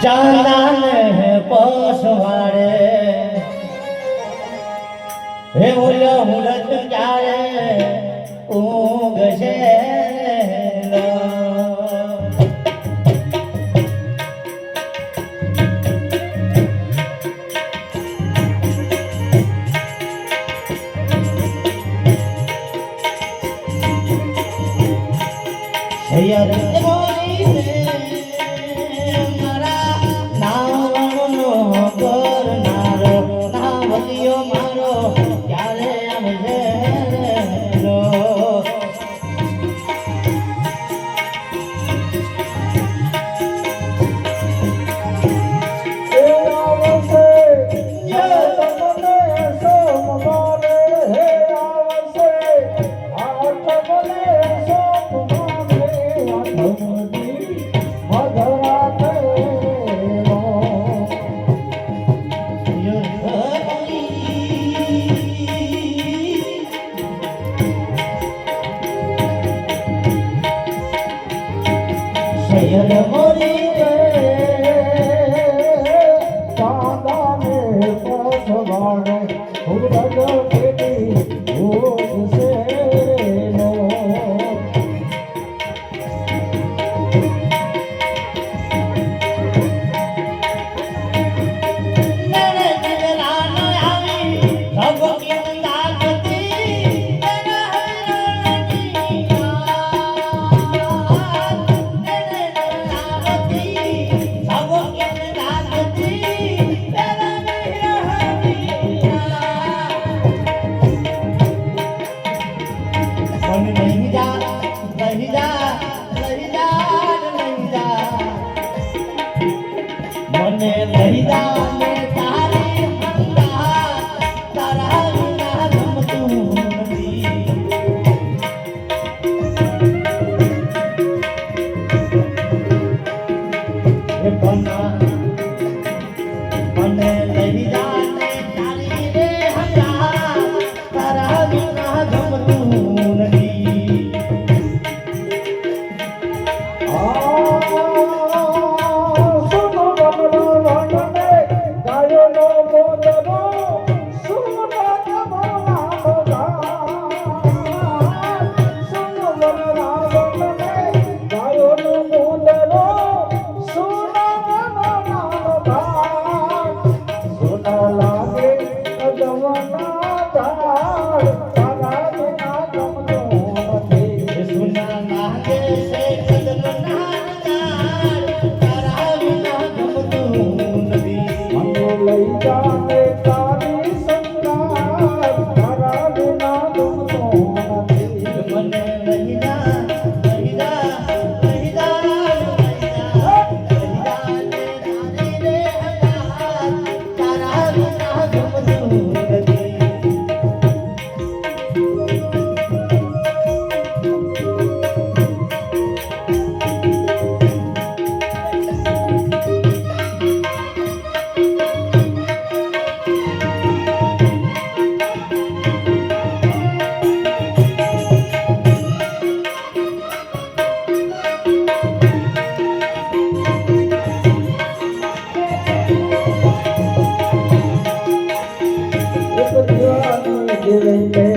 ચાંદાને પસવાડે હે બોલ્યો મુરત ક્યારે ઊંઘ છે Hey, you're the Navidad. Yeah.